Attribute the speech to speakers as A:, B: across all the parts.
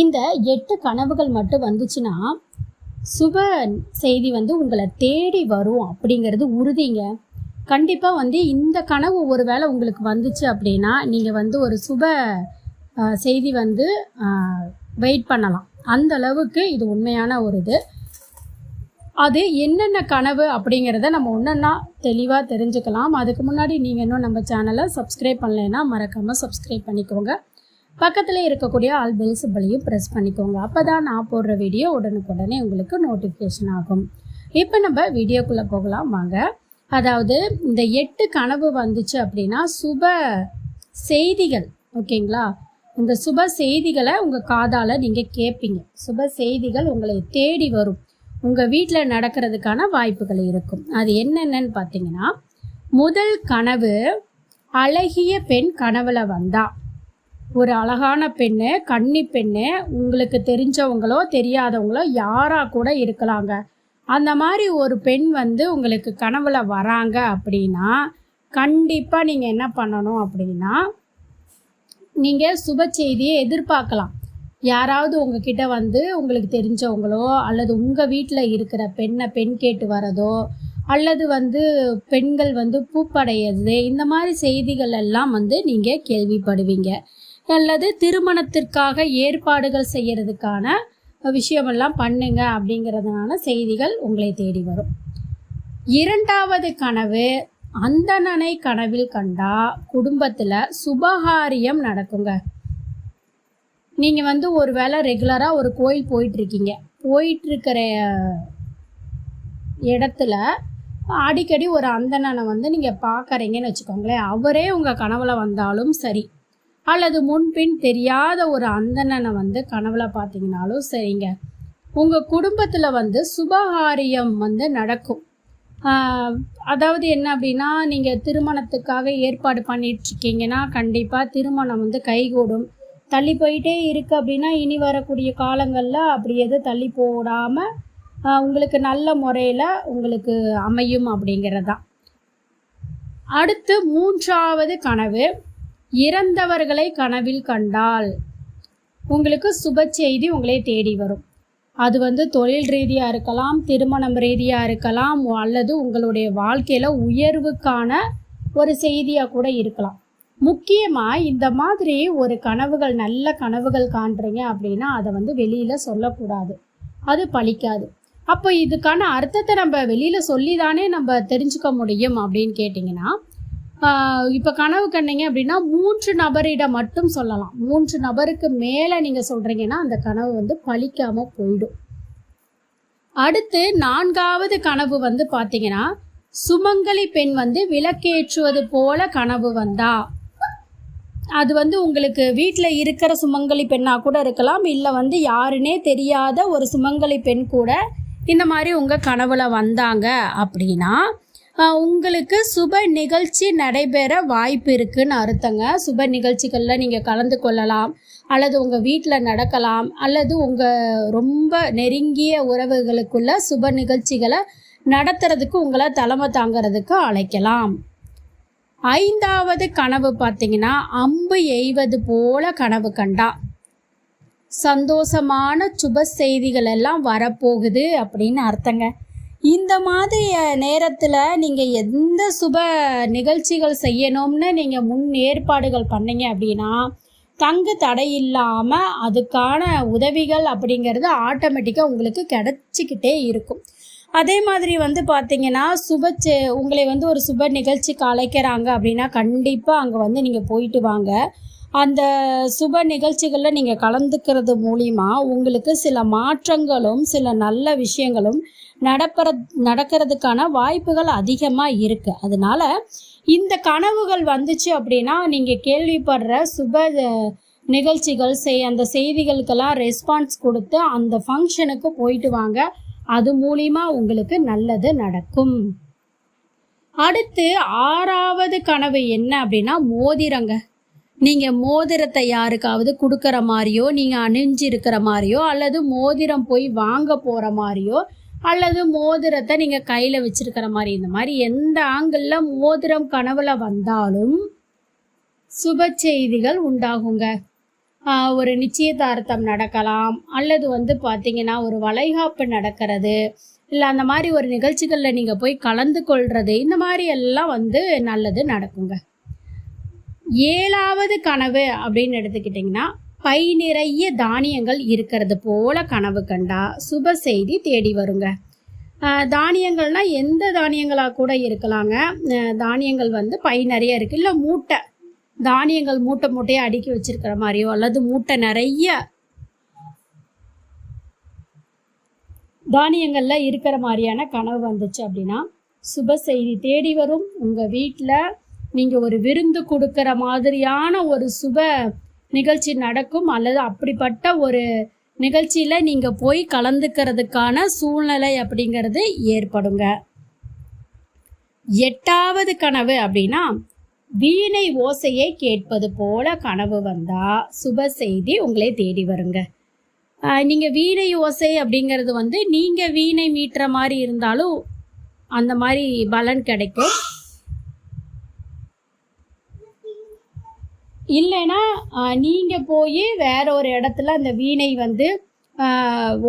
A: இந்த எட்டு கனவுகள் மட்டும் வந்துச்சுன்னா சுப செய்தி வந்து உங்களை தேடி வரும் அப்படிங்கிறது உறுதிங்க. கண்டிப்பாக வந்து இந்த கனவு ஒரு வேளை உங்களுக்கு வந்துச்சு அப்படின்னா நீங்கள் வந்து ஒரு சுப செய்தி வந்து வெயிட் பண்ணலாம். அந்த அளவுக்கு இது உண்மையான ஒரு இது. அது என்னென்ன கனவு அப்படிங்கிறத நம்ம ஒன்றா தெளிவாக தெரிஞ்சுக்கலாம். அதுக்கு முன்னாடி நீங்கள் இன்னும் நம்ம சேனலை சப்ஸ்கிரைப் பண்ணலைன்னா மறக்காமல் சப்ஸ்கிரைப் பண்ணிக்கோங்க. பக்கத்தில் இருக்கக்கூடிய ஆல் பெல்ஸ் சிம்பிளையும் ப்ரெஸ் பண்ணிக்கோங்க. அப்போ தான் நான் போடுற வீடியோ உடனுக்குடனே உங்களுக்கு நோட்டிஃபிகேஷன் ஆகும். இப்போ நம்ம வீடியோக்குள்ளே போகலாம். வாங்க. அதாவது இந்த எட்டு கனவு வந்துச்சு அப்படின்னா சுப செய்திகள் ஓகேங்களா? இந்த சுப செய்திகளை உங்கள் காதால் நீங்கள் கேட்பீங்க சுப செய்திகள் உங்களை தேடி வரும். உங்கள் வீட்டில் நடக்கிறதுக்கான வாய்ப்புகள் இருக்கும். அது என்னென்னன்னு பார்த்தீங்கன்னா முதல் கனவு அழகிய பெண் கனவுல வந்தா. ஒரு அழகான பெண்ணு கன்னி பெண்ணு உங்களுக்கு தெரிஞ்சவங்களோ தெரியாதவங்களோ யாராக கூட இருக்கலாங்க. அந்த மாதிரி ஒரு பெண் வந்து உங்களுக்கு கனவுல வராங்க அப்படின்னா கண்டிப்பாக நீங்கள் என்ன பண்ணணும் அப்படின்னா நீங்கள் சுப செய்தியை எதிர்பார்க்கலாம். யாராவது உங்ககிட்ட வந்து உங்களுக்கு தெரிஞ்சவங்களோ அல்லது உங்கள் வீட்டில் இருக்கிற பெண்ணை பெண் கேட்டு வரதோ அல்லது வந்து பெண்கள் வந்து பூப்படையிறது இந்த மாதிரி செய்திகள் எல்லாம் வந்து நீங்கள் கேள்விப்படுவீங்க. அல்லது திருமணத்திற்காக ஏற்பாடுகள் செய்யறதுக்கான விஷயமெல்லாம் பண்ணுங்க அப்படிங்கிறதுனால செய்திகள் உங்களை தேடி வரும். இரண்டாவது கனவு அந்தணனை கனவில் கண்டா குடும்பத்தில் சுபகாரியம் நடக்குங்க. நீங்கள் வந்து ஒரு வேளை ரெகுலராக ஒரு கோயில் போயிட்டுருக்கீங்க. போயிட்டுருக்கிற இடத்துல அடிக்கடி ஒரு அந்தணனை வந்து நீங்கள் பார்க்குறீங்கன்னு வச்சுக்கோங்களேன் அவரே உங்கள் கனவுல வந்தாலும் சரி. அல்லது முன்பின் தெரியாத ஒரு அந்தணனை வந்து கனவுல பார்த்தீங்கனாலும் சரிங்க. உங்கள் குடும்பத்தில் வந்து சுபகாரியம் வந்து நடக்கும். அதாவது என்ன அப்படின்னா நீங்கள் திருமணத்துக்காக ஏற்பாடு பண்ணிகிட்ருக்கீங்கன்னா கண்டிப்பாக திருமணம் வந்து கைகூடும். தள்ளி போயிட்டே இருக்குது அப்படின்னா இனி வரக்கூடிய காலங்களில் அப்படி எதுவும் தள்ளி போடாமல் உங்களுக்கு நல்ல முறையில் உங்களுக்கு அமையும் அப்படிங்கிறது தான் அடுத்து மூன்றாவது கனவு. இறந்தவர்களை கனவில் கண்டால் உங்களுக்கு சுப செய்தி உங்களை தேடி வரும். அது வந்து தொழில் ரீதியாக இருக்கலாம் திருமணம் ரீதியாக இருக்கலாம் அல்லது உங்களுடைய வாழ்க்கையில் உயர்வுக்கான ஒரு செய்தியாக கூட இருக்கலாம். முக்கியமாக இந்த மாதிரி ஒரு கனவுகள் நல்ல கனவுகள் காண்றீங்க அப்படின்னா அதை வந்து வெளியில் சொல்லக்கூடாது. அது பழிக்காது. அப்போ இதுக்கான அர்த்தத்தை நம்ம வெளியில் சொல்லி தானே நம்ம தெரிஞ்சுக்க முடியும் அப்படின்னு கேட்டிங்கன்னா இப்போ கனவு கண்டீங்க அப்படின்னா மூன்று நபரிடம் மட்டும் சொல்லலாம். மூன்று நபருக்கு மேலே நீங்கள் சொல்கிறீங்கன்னா அந்த கனவு வந்து பலிக்காமல் போயிடும். அடுத்து நான்காவது கனவு வந்து பார்த்தீங்கன்னா சுமங்கலி பெண் வந்து விளக்கேற்றுவது போல கனவு வந்தா. அது வந்து உங்களுக்கு வீட்டில் இருக்கிற சுமங்கலி பெண்ணாக கூட இருக்கலாம் இல்லை வந்து யாருன்னே தெரியாத ஒரு சுமங்கலி பெண் கூட இந்த மாதிரி உங்கள் கனவுல வந்தாங்க அப்படின்னா உங்களுக்கு சுப நிகழ்ச்சி நடைபெற வாய்ப்பு இருக்குன்னு அர்த்தங்க. சுப நிகழ்ச்சிகளில் நீங்கள் கலந்து கொள்ளலாம் அல்லது உங்கள் வீட்டில் நடக்கலாம் அல்லது உங்கள் ரொம்ப நெருங்கிய உறவுகளுக்குள்ள சுப நிகழ்ச்சிகளை நடத்துறதுக்கு உங்களை தலைமை தாங்கிறதுக்கு அழைக்கலாம். ஐந்தாவது கனவு பார்த்தீங்கன்னா அம்பு எய்வது போல கனவு கண்டா. சந்தோஷமான சுப செய்திகள் எல்லாம் வரப்போகுது அப்படின்னு அர்த்தங்க. இந்த மாதிரி நேரத்தில் நீங்கள் எந்த சுப நிகழ்ச்சிகள் செய்யணும்னு நீங்கள் முன் ஏற்பாடுகள் பண்ணீங்க அப்படின்னா தங்கு தடை இல்லாமல் அதுக்கான உதவிகள் அப்படிங்கிறது ஆட்டோமேட்டிக்காக உங்களுக்கு கிடச்சிக்கிட்டே இருக்கும். அதே மாதிரி வந்து பார்த்தீங்கன்னா சுப செ- உங்களை வந்து ஒரு சுப நிகழ்ச்சிக்கு அழைக்கிறாங்க அப்படின்னா கண்டிப்பாக அங்கே வந்து நீங்கள் போயிட்டு வாங்க. அந்த சுப நிகழ்ச்சிகளில் நீங்கள் கலந்துக்கிறது மூலிமா உங்களுக்கு சில மாற்றங்களும் சில நல்ல விஷயங்களும் நடப்புற நடக்கிறதுக்கான வாய்ப்புகள் அதிகமாக இருக்குது அதனால இந்த கனவுகள் வந்துச்சு அப்படின்னா நீங்கள் கேள்விப்படுற சுப நிகழ்ச்சிகள் செய் அந்த செய்திகளுக்கெல்லாம் ரெஸ்பான்ஸ் கொடுத்து அந்த ஃபங்க்ஷனுக்கு போயிட்டு வாங்க. அது மூலிமா உங்களுக்கு நல்லது நடக்கும். அடுத்து ஆறாவது கனவு என்ன அப்படின்னா மோதிரங்க. நீங்கள் மோதிரத்தை யாருக்காவது கொடுக்குற மாதிரியோ நீங்கள் அணிஞ்சிருக்கிற மாதிரியோ அல்லது மோதிரம் போய் வாங்க போகிற மாதிரியோ அல்லது மோதிரத்தை நீங்கள் கையில் வச்சிருக்கிற மாதிரி இந்த மாதிரி எந்த ஆங்கிளில் மோதிரம் கனவுல வந்தாலும் சுப செய்திகள் உண்டாகுங்க. ஒரு நிச்சயதார்த்தம் நடக்கலாம் அல்லது வந்து பார்த்தீங்கன்னா ஒரு வளைகாப்பு நடக்கிறது இல்லை அந்த மாதிரி ஒரு நிகழ்ச்சிகளில் நீங்கள் போய் கலந்து கொள்வது இந்த மாதிரி எல்லாம் வந்து நல்லது நடக்குங்க. ஏழாவது கனவு அப்படின்னு எடுத்துக்கிட்டிங்கன்னா பை நிறைய தானியங்கள் இருக்கிறது போல கனவு கண்டா சுப செய்தி தேடி வருங்க. தானியங்கள்னால் தானியங்கள்னா எந்த தானியங்களாக கூட இருக்கலாங்க. தானியங்கள் வந்து பை நிறைய இருக்குது இல்லை மூட்டை தானியங்கள் மூட்டை மூட்டையாக அடுக்கி வச்சிருக்கிற மாதிரியோ அல்லது மூட்டை நிறைய தானியங்களில் இருக்கிற மாதிரியான கனவு வந்துச்சு அப்படின்னா சுப செய்தி தேடி வரும். உங்கள் வீட்டில் நீங்க ஒரு விருந்து கொடுக்குற மாதிரியான ஒரு சுப நிகழ்ச்சி நடக்கும் அல்லது அப்படிப்பட்ட ஒரு நிகழ்ச்சியில நீங்க போய் கலந்துக்கிறதுக்கான சூழ்நிலை அப்படிங்கிறது ஏற்படுங்க. எட்டாவது கனவு அப்படின்னா வீணை ஓசையை கேட்பது போல கனவு வந்தா சுப செய்தி உங்களை தேடி வருங்க. நீங்கள் நீங்க வீணை ஓசை அப்படிங்கிறது வந்து நீங்க வீணை மீட்டுற மாதிரி இருந்தாலும் அந்த மாதிரி பலன் கிடைக்கும். இல்லைன்னா நீங்கள் போய் வேற ஒரு இடத்துல அந்த வீணை வந்து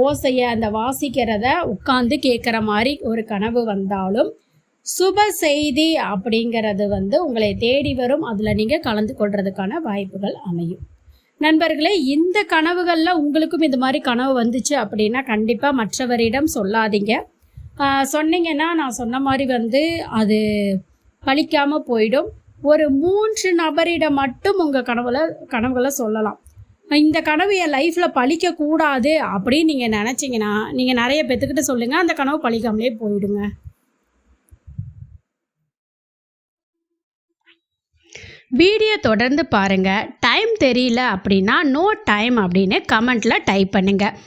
A: ஓசையை அந்த வாசிக்கிறத உட்காந்து கேட்குற மாதிரி ஒரு கனவு வந்தாலும் சுப செய்தி அப்படிங்கிறது வந்து உங்களை தேடி வரும். அதில் நீங்கள் கலந்து கொள்றதுக்கான வாய்ப்புகள் அமையும். நண்பர்களே இந்த கனவுகளில் உங்களுக்கும் இந்த மாதிரி கனவு வந்துச்சு அப்படின்னா கண்டிப்பாக மற்றவரிடம் சொல்லாதீங்க. சொன்னீங்கன்னா நான் சொன்ன மாதிரி வந்து அது பழிக்காமல் போயிடும். ஒரு மூன்று நபரிடம் மட்டும் உங்கள் கனவுல கனவுகளை சொல்லலாம். இந்த கனவு என் லைஃப்பில் பழிக்கக்கூடாது அப்படின்னு நீங்கள் நினச்சிங்கன்னா நீங்கள் நிறைய பேத்துக்கிட்ட சொல்லுங்கள் அந்த கனவு பழிக்காமலே போயிடுங்க. வீடியோ தொடர்ந்து பாருங்கள் டைம் தெரியல அப்படின்னா நோ டைம் அப்படின்னு கமெண்ட்டில் டைப் பண்ணுங்கள்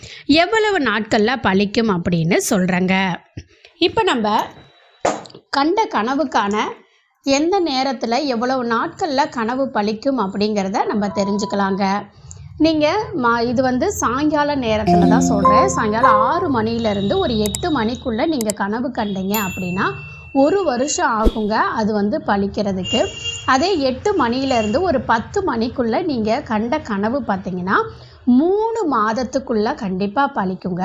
A: எவ்வளவு நாட்களில் பழிக்கும் அப்படின்னு சொல்கிறேங்க இப்போ நம்ம கண்ட கனவுக்கான எந்த நேரத்தில் எவ்வளவு நாட்களில் கனவு பழிக்கும் அப்படிங்கிறத நம்ம தெரிஞ்சுக்கலாங்க. நீங்கள் மா இது வந்து சாயங்கால நேரத்தில் தான் சொல்கிறேன் சாயங்காலம் ஆறு மணிலேருந்து ஒரு எட்டு மணிக்குள்ளே நீங்கள் கனவு கண்டீங்க அப்படின்னா ஒரு வருஷம் ஆகுங்க அது வந்து பழிக்கிறதுக்கு. அதே எட்டு மணியிலேருந்து ஒரு பத்து மணிக்குள்ளே நீங்கள் கண்ட கனவு பார்த்தீங்கன்னா மூணு மாதத்துக்குள்ளே கண்டிப்பாக பழிக்குங்க.